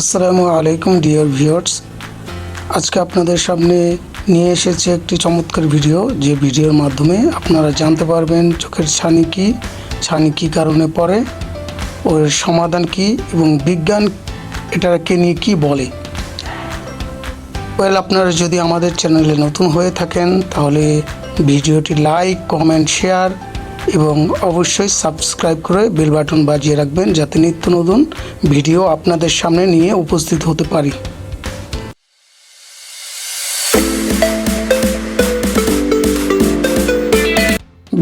আসসালামু আলাইকুম, dear viewers. আজকে আপনাদের সামনে নিয়ে এসেছি একটি চমৎকার ভিডিও। যে ভিডিওর মাধ্যমে আপনারা জানতে পারবেন চোখের ছানি কী ছানি কী কারণে পড়ে, ওর সমাধান কী এবং বিজ্ঞান এটাকে নিয়ে কী বলে। ওয়েল, আপনারা যদি আমাদের চ্যানেলে নতুন হয়ে থাকেন, তাহলে ভিডিওটি লাইক, কমেন্ট, শেয়ার এবং অবশ্যই সাবস্ক্রাইব করে বেল বাটন বাজিয়ে রাখবেন যাতে নিত্য নতুন ভিডিও আপনাদের সামনে নিয়ে উপস্থিত হতে পারি।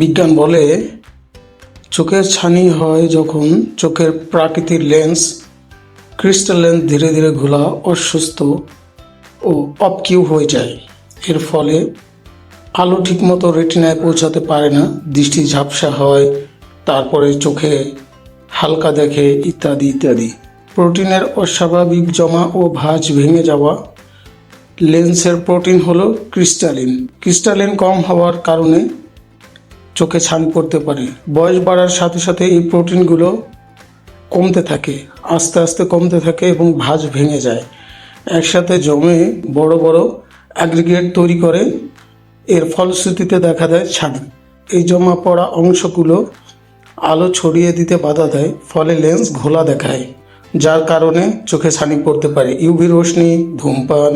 বিজ্ঞান বলে, চোখের ছানি হয় যখন চোখের প্রাকৃতিক লেন্স, ক্রিস্টাল লেন্স ধীরে ধীরে ঘোলা, অসুস্থ ও অপকিউ হয়ে যায়। এর ফলে আলো ঠিকমতো রেটিনায় পৌঁছাতে পারে না, দৃষ্টি ঝাপসা হয়, তারপরে চোখে হালকা দেখে ইত্যাদি ইত্যাদি। প্রোটিনের অস্বাভাবিক জমা ও ভাঁজ ভেঙে যাওয়া লেন্সের প্রোটিন হলো ক্রিস্টালিন। ক্রিস্টালিন কম হওয়ার কারণে চোখে ছান পড়তে পারে। বয়স বাড়ার সাথে সাথে এই প্রোটিনগুলো কমতে থাকে, আস্তে আস্তে কমতে থাকে এবং ভাঁজ ভেঙে যায়। একসাথে জমে বড় বড় অ্যাগ্রিগেট তৈরি করে এর ফলশ্রুতিতে দেখা দেয় ছানি এই জমা পড়া অংশগুলো আলো ছড়িয়ে দিতে বাধা দেয়, ফলে লেন্স ঘোলা দেখায়, যার কারণে চোখে ছানি পড়তে পারে। ইউভি রশ্মি ধূমপান,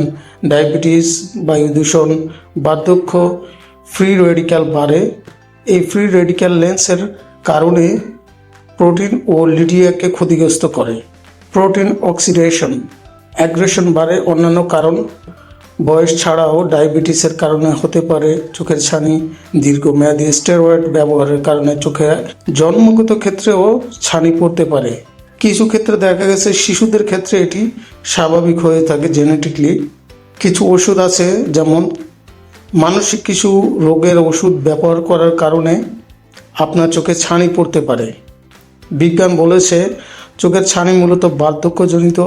ডায়াবেটিস, বায়ু দূষণ, বার্ধক্য, ফ্রি রেডিক্যাল বাড়ে। এই ফ্রি রেডিক্যাল লেন্সের কারণে প্রোটিন ও লিডিয়াকে ক্ষতিগ্রস্ত করে। প্রোটিন অক্সিডেশন, অ্যাগ্রেশন বাড়ে অন্যান্য কারণ বয়স ছাড়াও ডায়াবেটিসের কারণে হতে পারে চোখের ছানি, দীর্ঘমেয়াদী স্টেরয়েড ব্যবহারের কারণে চোখে জন্মগত ক্ষেত্রেও ছানি পড়তে পারে। কিছু ক্ষেত্রে দেখা গেছে শিশুদের ক্ষেত্রে এটি স্বাভাবিক হয়ে থাকে জেনেটিকলি কিছু ওষুধ আছে, যেমন মানসিক কিছু রোগের ওষুধ ব্যবহার করার কারণে আপনার চোখে ছানি পড়তে পারে। বিজ্ঞান বলেছে চোখের ছানি মূলত বার্ধক্যজনিত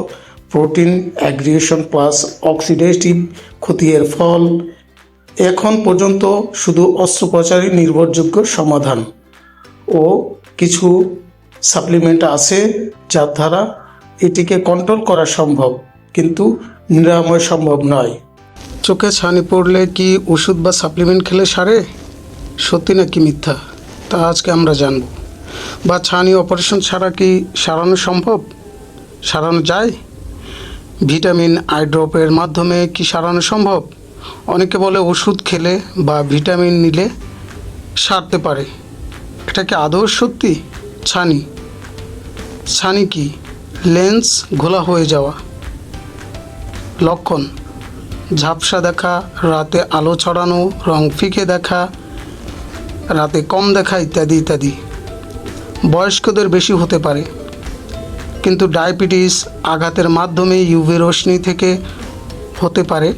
প্রোটিন অ্যাগ্রিয়েশন প্লাস অক্সিডেটিভ ক্ষতির ফল। এখন পর্যন্ত শুধু অস্ত্রোপচারই নির্ভরযোগ্য সমাধান। ও কিছু সাপ্লিমেন্ট আছে যার দ্বারা এটিকে কন্ট্রোল করা সম্ভব, কিন্তু নিরাময় সম্ভব নয়। চোখে ছানি পড়লে কি ওষুধ বা সাপ্লিমেন্ট খেলে সারে? সত্যি নাকি মিথ্যা? তা আজকে আমরা জানব। বা ছানি অপারেশন ছাড়া কি সারানো সম্ভব? সারানো যায়? ভিটামিন আই ড্রপের মাধ্যমে কি সারানো সম্ভব? অনেকে বলে ওষুধ খেলে বা ভিটামিন নিলে সারতে পারে। এটা কি আদৌ সত্যি? ছানি। ছানি কি? লেন্স ঘোলা হয়ে যাওয়া। লক্ষণ। ঝাপসা দেখা, রাতে আলো ছড়ানো, রং ফিকে দেখা, রাতে কম দেখা ইত্যাদি ইত্যাদি। বয়স্কদের বেশি হতে পারে। কিন্তু ডায়াবেটিস আঘাতের মাধ্যমে ইউভি রশ্মি থেকে হতে পারে।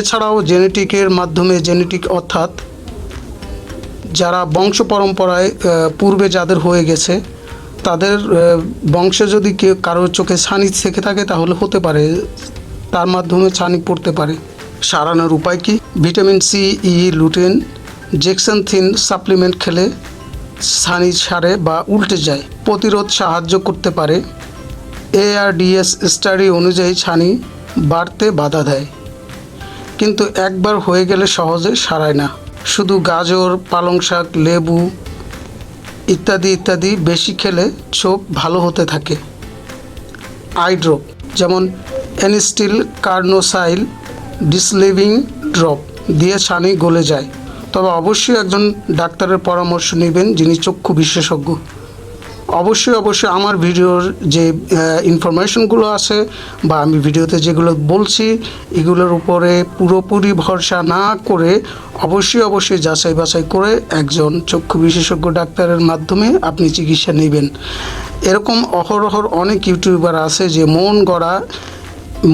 এছাড়াও জেনেটিকের মাধ্যমে, জেনেটিক অর্থাৎ যারা বংশ পরম্পরায় পূর্বে যাদের হয়ে গেছে, তাদের বংশে যদি কেউ কারোর চোখে ছানি থেকে থাকে তাহলে হতে পারে, তার মাধ্যমে ছানি পড়তে পারে। সারানোর উপায় কি? Vitamin C, E, lutein zeaxanthin supplement খেলে ছানি সারে বা উল্টে যায়, প্রতিরোধ সাহায্য করতে পারে। এআরডিএস স্টাডি অনুযায়ী ছানি বাড়তে বাধা দেয়। কিন্তু একবার হয়ে গেলে সহজে সারায় না। শুধু গাজর, পালং শাক, লেবু ইত্যাদি ইত্যাদি বেশি খেলে চোখ ভালো হতে থাকে। আই ড্রপ যেমন অ্যানিস্টিল কার্নোসাইল ডিসলিভিং ড্রপ দিয়ে ছানি গলে যায়। তবে অবশ্যই একজন ডাক্তারের পরামর্শ নেবেন যিনি চক্ষু বিশেষজ্ঞ। অবশ্যই অবশ্যই আমার ভিডিওর যে ইনফরমেশনগুলো আছে বা আমি ভিডিওতে যেগুলো বলছি, এগুলোর উপরে পুরোপুরি ভরসা না করে অবশ্যই অবশ্যই যাচাই বাছাই করে একজন চক্ষু বিশেষজ্ঞ ডাক্তারের মাধ্যমে আপনি চিকিৎসা নেবেন। এরকম অহরহর অনেক ইউটিউবার আছে যে মন গড়া,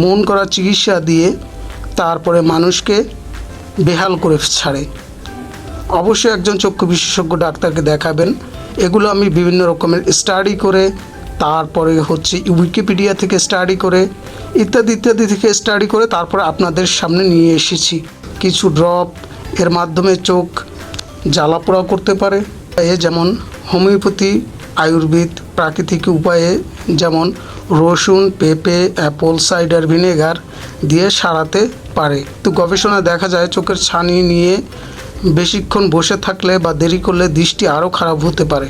মন করা চিকিৎসা দিয়ে তারপরে মানুষকে বেহাল করে ছাড়ে। অবশ্যই একজন চক্ষু বিশেষজ্ঞ ডাক্তারকে দেখাবেন। এগুলো আমি বিভিন্ন রকমের স্টাডি করে, তারপরে হচ্ছে উইকিপিডিয়া থেকে স্টাডি করে, ইত্যাদি ইত্যাদি থেকে স্টাডি করে, তারপরে আপনাদের সামনে নিয়ে এসেছি। কিছু ড্রপ এর মাধ্যমে চোখ জ্বালাপোড়া করতে পারে। এ যেমন হোমিওপ্যাথি, আয়ুর্বেদ, প্রাকৃতিক উপায়ে যেমন রসুন, পেঁপে, অ্যাপল সাইডার ভিনেগার দিয়ে সারাতে পারে। তো গবেষণায় দেখা যায়, চোখের ছানি নিয়ে বেশিক্ষণ বসে থাকলে বা দেরি করলে দৃষ্টি আরও খারাপ হতে পারে।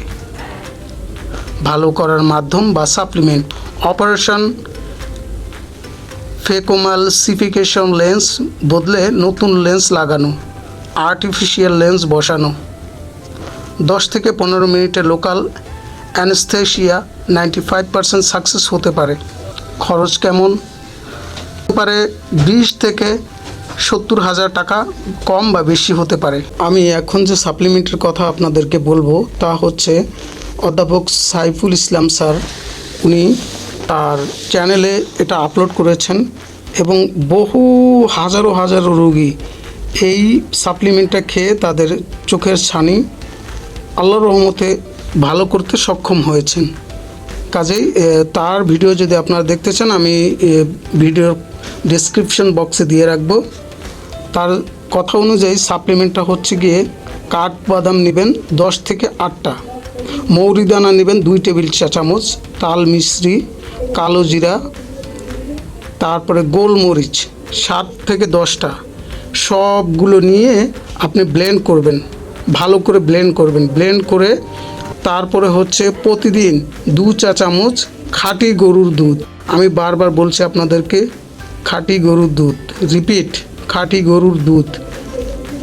ভালো করার মাধ্যম বা সাপ্লিমেন্ট অপারেশন ফেকোমালসিফিকেশন লেন্স বদলে নতুন লেন্স লাগানো আর্টিফিশিয়াল লেন্স বসানো। দশ থেকে পনেরো মিনিটে local anaesthesia ninety five percent success হতে পারে। খরচ কেমন? পারে বিশ থেকে সত্তর হাজার টাকা কম বা বেশি হতে পারে। আমি এখন যে সাপ্লিমেন্টের কথা আপনাদেরকে বলব তা হচ্ছে অধ্যাপক সাইফুল ইসলাম স্যার উনি তার চ্যানেলে এটা আপলোড করেছেন এবং বহু হাজারো হাজারো রোগী এই সাপ্লিমেন্টটা খেয়ে তাদের চোখের ছানি আল্লাহর রহমতে ভালো করতে সক্ষম হয়েছেন। কাজেই তার ভিডিও যদি আপনারা দেখতে চান আমি এ, ভিডিওর ডেসক্রিপশন বক্সে দিয়ে রাখব। তার কথা অনুযায়ী সাপ্লিমেন্টটা হচ্ছে গিয়ে কাঠ বাদাম নেবেন দশ থেকে আটটা। মৌরি দানা নেবেন দুই টেবিল চা চামচ, তাল মিশ্রি, কালো জিরা, তারপরে গোলমরিচ সাত থেকে দশটা। সবগুলো নিয়ে আপনি ব্লেন্ড করবেন, ভালো করে ব্লেন্ড করবেন। ব্লেন্ড করে তারপরে হচ্ছে প্রতিদিন দু চা চামচ খাঁটি গরুর দুধ। আমি বারবার বলছি আপনাদেরকে, খাঁটি গরুর দুধ। রিপিট খাঁটি গরুর দুধ।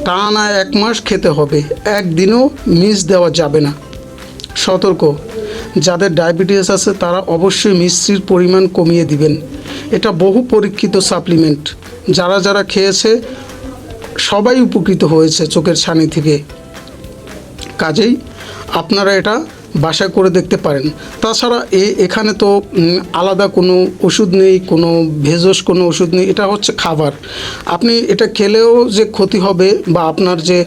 টানা এক মাস খেতে হবে, একদিনও মিস দেওয়া যাবে না। সতর্ক, যাদের ডায়াবেটিস আছে তারা অবশ্যই মিষ্টির পরিমাণ কমিয়ে দিবেন। এটা বহু পরীক্ষিত সাপ্লিমেন্ট। যারা যারা খেয়েছে, সবাই উপকৃত হয়েছে চোখের ছানি থেকে। কাজেই আপনারা এটা বাসায় করে দেখতে পারেন। তাছাড়া এ, এখানে তো আলাদা কোনো ওষুধ নেই, কোনো ভেষজ কোনো ওষুধ নেই, এটা হচ্ছে খাবার। আপনি এটা খেলেও যে ক্ষতি হবে বা আপনার যে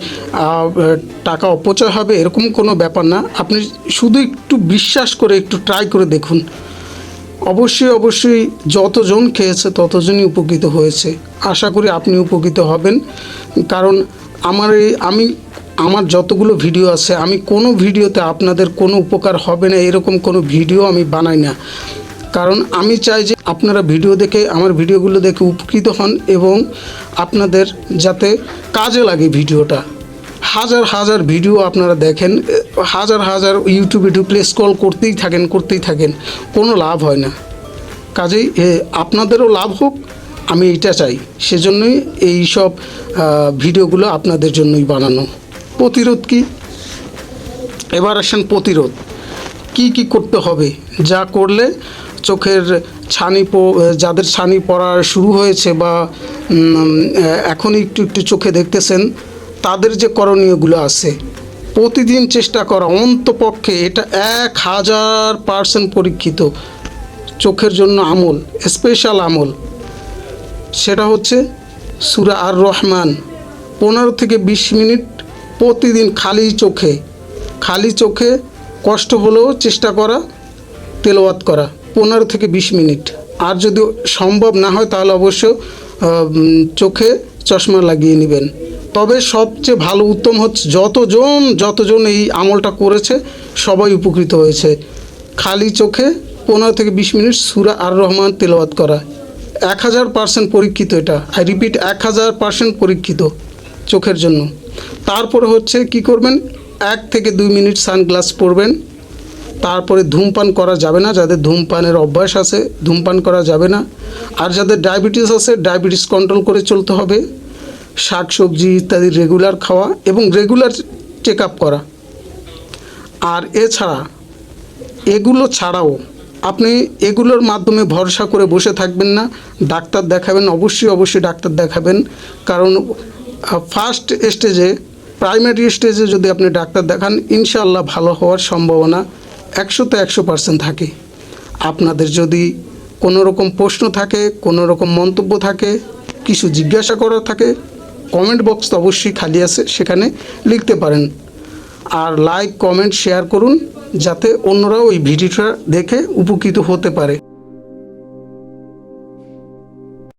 টাকা অপচয় হবে, এরকম কোনো ব্যাপার না। আপনি শুধু একটু বিশ্বাস করে, একটু ট্রাই করে দেখুন। অবশ্যই অবশ্যই যতজন খেয়েছে, ততজনই উপকৃত হয়েছে। আশা করি আপনি উপকৃত হবেন। কারণ আমার এই, আমি আমার যতগুলো ভিডিও আছে, আমি কোনো ভিডিওতে আপনাদের কোনো উপকার হবে না, এরকম কোনো ভিডিও আমি বানাই না। কারণ আমি চাই যে আপনারা ভিডিও দেখে, আমার ভিডিওগুলো দেখে উপকৃত হন এবং আপনাদের যাতে কাজে লাগে ভিডিওটা। হাজার হাজার ভিডিও আপনারা দেখেন, হাজার হাজার ইউটিউবে ঢুকলে স্ক্রল করতেই থাকেন করতেই থাকেন, কোনো লাভ হয় না। কাজেই আপনাদেরও লাভ হোক, আমি এটা চাই। সেজন্যই এই সব ভিডিওগুলো আপনাদের জন্যই বানানো। প্রতিরোধ কি? এবার আসেন প্রতিরোধ। কি কি করতে হবে? যা করলে চোখের ছানি যাদের ছানি পড়া শুরু হয়েছে বা এখন একটু একটু চোখে দেখতেছেন, তাদের যে করণীয়গুলো আছে, প্রতিদিন চেষ্টা করা। অন্তপক্ষে এটা এক হাজার পার্সেন্ট পরীক্ষিত চোখের জন্য আমল, স্পেশাল আমল। সেটা হচ্ছে সুরা আর রহমান পনেরো থেকে বিশ মিনিট প্রতিদিন খালি চোখে খালি চোখে কষ্ট হলেও চেষ্টা করা, তেলাওয়াত করা, পনেরো থেকে বিশ মিনিট। আর যদি সম্ভব না হয় তাহলে অবশ্য চোখে চশমা লাগিয়ে নেবেন। তবে সবচেয়ে ভালো উত্তম হচ্ছে যতজন যতজন এই আমলটা করেছে, সবাই উপকৃত হয়েছে। খালি চোখে পনেরো থেকে বিশ মিনিট সুরা আর রহমান তেলাওয়াত করা। এক হাজার পার্সেন্ট পরীক্ষিত এটা। আই রিপিট এক হাজার পার্সেন্ট পরীক্ষিত চোখের জন্য। তারপরে হচ্ছে কি করবেন? এক থেকে দুই মিনিট সানগ্লাস পরবেন। তারপরে ধূমপান করা যাবে না, যাদের ধূমপানের অভ্যাস আছে, ধূমপান করা যাবে না। আর যাদের ডায়াবেটিস আছে, ডায়াবেটিস কন্ট্রোল করে চলতে হবে। শাক, সবজি ইত্যাদি রেগুলার খাওয়া এবং রেগুলার চেক আপ করা। আর এছাড়া এগুলো ছাড়াও আপনি এগুলোর মাধ্যমে ভরসা করে বসে থাকবেন না। ডাক্তার দেখাবেন, অবশ্যই অবশ্যই ডাক্তার দেখাবেন। কারণ ফার্স্ট স্টেজে প্রাইমারি স্টেজে যদি আপনি ডাক্তার দেখান, ইনশাআল্লাহ ভালো হওয়ার সম্ভাবনা একশোতে একশো পার্সেন্ট থাকে। আপনাদের যদি কোনো রকম প্রশ্ন থাকে, কোনো রকম মন্তব্য থাকে, কিছু জিজ্ঞাসা করার থাকে কমেন্ট বক্স তো অবশ্যই খালি আছে, সেখানে লিখতে পারেন। আর লাইক কমেন্ট শেয়ার করুন, যাতে অন্যরাও এই ভিডিওটা দেখে উপকৃত হতে পারে।